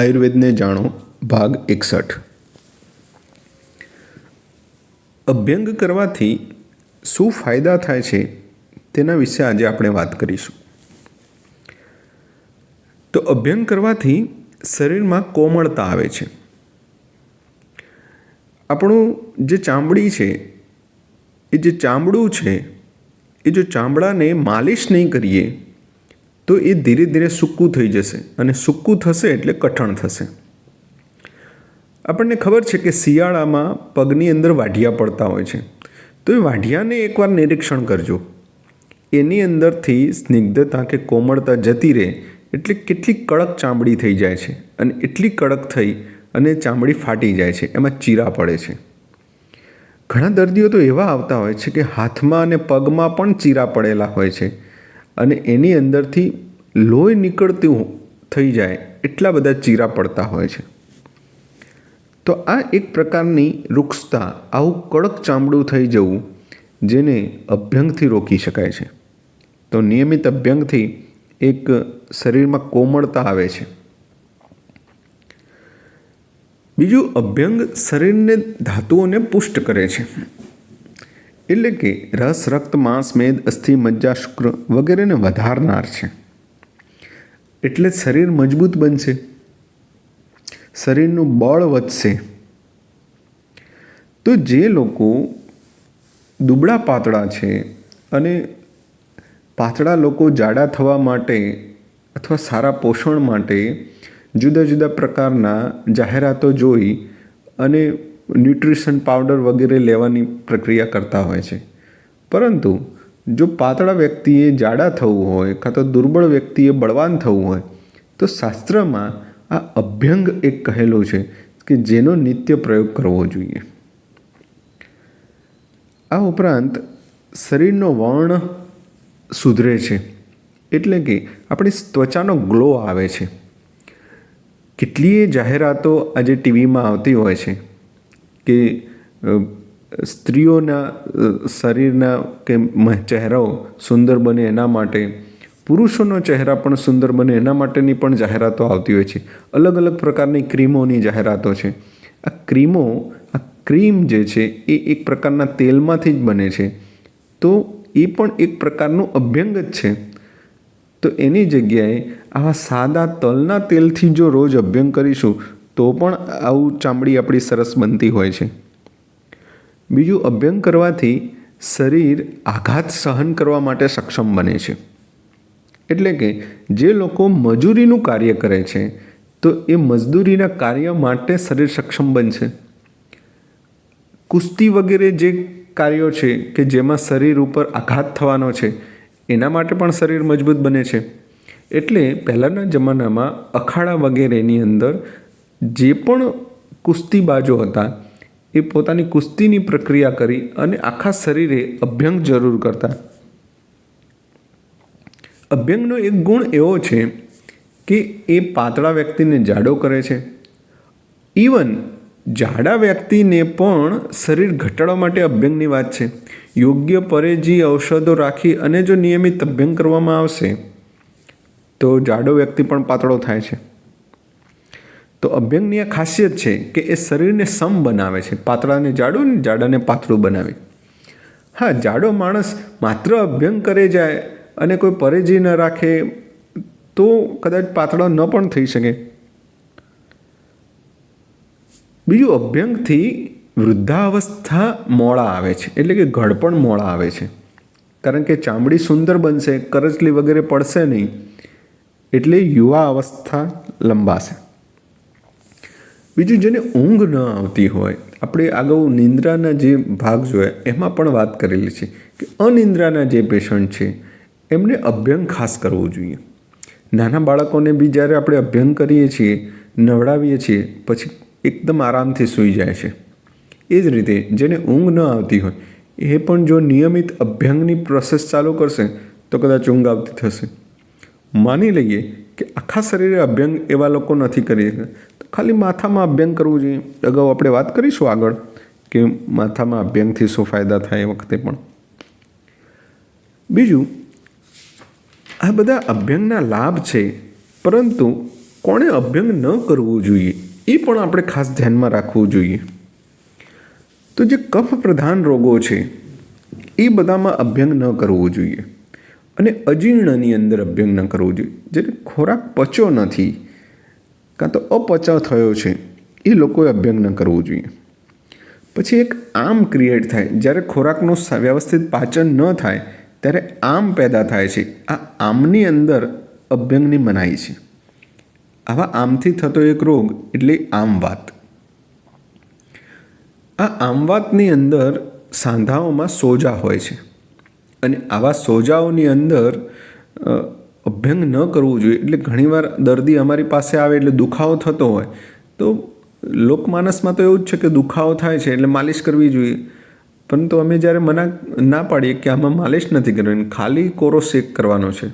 આયુર્વેદને જાણો, ભાગ એકસઠ. અભ્યંગ કરવાથી શું ફાયદા થાય છે તેના વિશે આજે આપણે વાત કરીશું. તો અભ્યંગ કરવાથી શરીરમાં કોમળતા આવે છે. આપણું જે ચામડી છે, એ જે ચામડું છે, એ જો ચામડાને માલિશ નહીં કરીએ તો એ ધીરે ધીરે સૂકું થઈ જશે અને સૂકું થશે એટલે કઠણ થશે. આપણને ખબર છે કે શિયાળામાં પગની અંદર વાઢિયા પડતા હોય છે. તો એ વાઢિયાને એકવાર નિરીક્ષણ કરજો. એની અંદરથી સ્નિગ્ધતા કે કોમળતા જતી રહે એટલે કેટલી કડક ચામડી થઈ જાય છે અને એટલી કડક થઈ અને ચામડી ફાટી જાય છે, એમાં ચીરા પડે છે. ઘણા દર્દીઓ તો એવા આવતા હોય છે કે હાથમાં અને પગમાં પણ ચીરા પડેલા હોય છે. અને એની અંદરથી લોહી નીકળતું થઈ જાય એટલા બધા ચીરા પડતા હોય છે. તો આ એક પ્રકારની રૂક્ષતા, આવું કડક ચામડું થઈ જવું જેને અભ્યંગથી રોકી શકાય છે. તો નિયમિત અભ્યંગથી એક શરીરમાં કોમળતા આવે છે. બીજું અભ્યંગ શરીરને ધાતુઓને પુષ્ટ કરે છે. એટલે કે રસ, રક્ત, માંસ, મેદ, અસ્થિ, મજ્જા, શુક્ર વગેરેને વધારનાર છે. એટલે શરીર મજબૂત બનશે. શરીરનું બળ વધશે. તો જે લોકો દુબળા પાતળા છે અને પાતળા લોકો જાડા થવા માટે અથવા સારા પોષણ માટે જુદા જુદા પ્રકારના જાહેરાતો જોઈ અને ન્યુટ્રિશન પાવડર વગેરે લેવાની પ્રક્રિયા કરતા હોય છે. પરંતુ જો પાતળા વ્યક્તિએ જાડા થવું હોય કાં તો દુર્બળ વ્યક્તિએ બળવાન થવું હોય, તો શાસ્ત્રમાં આ અભ્યંગ એક કહેલું છે કે જેનો નિત્ય પ્રયોગ કરવો જોઈએ. આ ઉપરાંત શરીરનો વર્ણ સુધરે છે એટલે કે આપણી ત્વચાનો ગ્લો આવે છે. કેટલીય જાહેરાતો આજે ટીવીમાં આવતી હોય છે. કે સ્ત્રીઓના શરીરના કે ચહેરાઓ સુંદર બને એના માટે, પુરુષોનો ચહેરા પણ સુંદર બને એના માટેની પણ જાહેરાતો આવતી હોય છે. અલગ અલગ પ્રકારની ક્રીમોની જાહેરાતો છે. આ ક્રીમો, આ ક્રીમ જે છે એ એક પ્રકારના તેલમાંથી જ બને છે. તો એ પણ એક પ્રકારનું અભ્યંગ જ છે. તો એની જગ્યાએ આવા સાદા તલના તેલથી જો રોજ અભ્યંગ કરીશું તો પણ આવું ચામડી આપણી સરસ બનતી હોય છે. બીજું અભ્યંગ કરવાથી શરીર આઘાત સહન કરવા માટે સક્ષમ બને છે. એટલે કે જે લોકો મજૂરીનું કાર્ય કરે છે, તો એ મજદૂરીના કાર્ય માટે શરીર સક્ષમ બનશે. કુસ્તી વગેરે જે કાર્યો છે કે જેમાં શરીર ઉપર આઘાત થવાનો છે, એના માટે પણ શરીર મજબૂત બને છે. એટલે પહેલાંના જમાનામાં અખાડા વગેરેની અંદર જે પણ કુસ્તીબાજો હતા, એ પોતાની કુસ્તીની પ્રક્રિયા કરી અને આખા શરીરે અભ્યંગ જરૂર કરતા. અભ્યંગનો એક ગુણ એવો છે કે એ પાતળા વ્યક્તિને જાડો કરે છે. ઇવન જાડા વ્યક્તિને પણ શરીર ઘટાડવા માટે અભ્યંગની વાત છે. યોગ્ય પરેજી ઔષધો રાખી અને જો નિયમિત અભ્યંગ કરવામાં આવશે, તો જાડો વ્યક્તિ પણ પાતળો થાય છે. તો અભ્યંગની આ ખાસિયત છે કે એ શરીરને સમ બનાવે છે. પાતળાને જાડું ને જાડાને પાતળું બનાવે. હા, જાડો માણસ માત્ર અભ્યંગ કરે જાય અને કોઈ પરેજી ન રાખે તો કદાચ પાતળો ન પણ થઈ શકે. બીજું, અભ્યંગથી વૃદ્ધાવસ્થા મોડા આવે છે. એટલે કે ઘડપણ મોડા આવે છે. કારણ કે ચામડી સુંદર બનશે, કરચલી વગેરે પડશે નહીં. એટલે યુવા અવસ્થા લંબાશે. બીજું જેને ઊંઘ ન આવતી હોય, આપણે અગાઉ નિંદ્રાના જે ભાગ જોયા, એમાં પણ વાત કરેલી છે કે અનિંદ્રાના જે પેશન્ટ છે, એમને અભ્યંગ ખાસ કરવું જોઈએ. નાના બાળકોને બી જ્યારે આપણે અભ્યંગ કરીએ છીએ, નવડાવીએ છીએ, પછી એકદમ આરામથી સૂઈ જાય છે. એ જ રીતે જેને ઊંઘ ન આવતી હોય, એ પણ જો નિયમિત અભ્યંગની પ્રોસેસ ચાલુ કરશે, તો કદાચ ઊંઘ આવતી થશે. માની લઈએ કે આખા શરીરે અભ્યંગ એવા લોકો નથી કરી ખાલી માથામાં અભ્યંગ કરવું જોઈએ. અગાઉ આપણે વાત કરીશું આગળ કે માથામાં અભ્યંગથી શું ફાયદા થાય એ વખતે પણ. બીજું, આ બધા અભ્યંગના લાભ છે, પરંતુ કોણે અભ્યંગ ન કરવું જોઈએ એ પણ આપણે ખાસ ધ્યાનમાં રાખવું જોઈએ. તો જે કફ પ્રધાન રોગો છે, એ બધામાં અભ્યંગ ન કરવું જોઈએ. અને અજીર્ણની અંદર અભ્યંગ ન કરવું જોઈએ. જેને ખોરાક પચ્યો નથી, કાં તો અપચો થયો છે, એ લોકોએ અભ્યંગ ન કરવું જોઈએ. પછી એક આમ ક્રિએટ થાય. જ્યારે ખોરાકનું વ્યવસ્થિત પાચન ન થાય, ત્યારે આમ પેદા થાય છે. આ આમની અંદર અભ્યંગની મનાઈ છે. આવા આમથી થતો એક રોગ એટલે આમવાત. આ આમવાતની અંદર સાંધાઓમાં સોજા હોય છે. અને આવા સોજાઓની અંદર અભ્યંગ ન કરવું જોઈએ. એટલે ઘણીવાર દર્દી અમારી પાસે આવે એટલે દુખાવો થતો હોય. તો લોકમાનસમાં તો એવું જ છે કે દુખાવો થાય છે એટલે માલિશ કરવી જોઈએ. પરંતુ અમે જ્યારે મના ના પાડીએ કે આમાં માલિશ નથી કરવાની ખાલી કોરો શેક કરવાનો છે.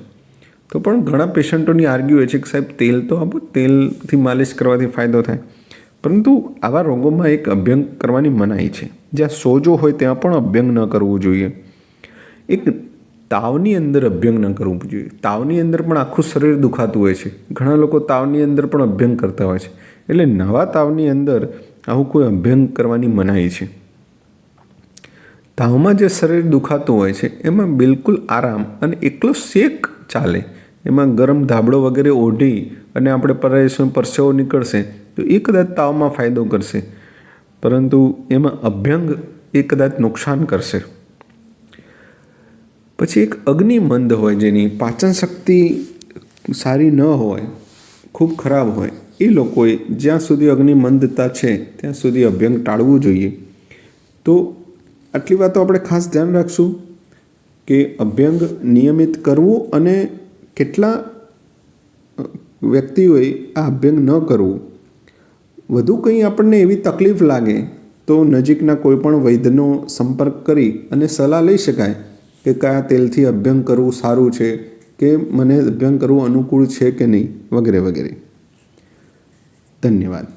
તો પણ ઘણા પેશન્ટોની આર્ગ્યુ હોય છે કે સાહેબ, તેલ તો આપો, તેલથી માલિશ કરવાથી ફાયદો થાય. પરંતુ આવા રોગોમાં એક અભ્યંગ કરવાની મનાઈ છે. જ્યાં સોજો હોય ત્યાં પણ અભ્યંગ ન કરવું જોઈએ. એક તાવની અંદર અભ્યંગ ન કરવું જોઈએ. તાવની અંદર પણ આખું શરીર દુખાતું હોય છે. ઘણા લોકો તાવની અંદર પણ અભ્યંગ કરતા હોય છે. એટલે નવા તાવની અંદર આવું કોઈ અભ્યંગ કરવાની મનાઈ છે. તાવમાં જે શરીર દુખાતું હોય છે, એમાં બિલકુલ આરામ અને એકલો શેક ચાલે. એમાં ગરમ ધાબળો વગેરે ઓઢી અને આપણે પરસેવો પરસેવો નીકળશે તો એ કદાચ તાવમાં ફાયદો કરશે. પરંતુ એમાં અભ્યંગ એ કદાચ નુકસાન કરશે. પછી એક અગ્નિમંદ હોય જેની પાચન શક્તિ સારી ન હોય, ખૂબ ખરાબ હોય, એ લોકોએ જ્યાં સુધી અગ્નિમંદતા છે, ત્યાં સુધી અભ્યંગ ટાળવું જોઈએ. તો આટલી વાતો આપણે ખાસ ધ્યાન રાખશું કે અભ્યંગ નિયમિત કરવું અને કેટલા વ્યક્તિઓએ આ અભ્યંગ ન કરવું. વધુ કંઈ આપણને એવી તકલીફ લાગે તો નજીકના કોઈપણ વૈદ્યનો સંપર્ક કરી અને સલાહ લઈ શકાય. કે કયા તેલથી અભ્યંગ કરવું સારું છે, કે મને અભ્યંગ કરવું અનુકૂળ છે કે નહીં, વગેરે વગેરે. ધન્યવાદ.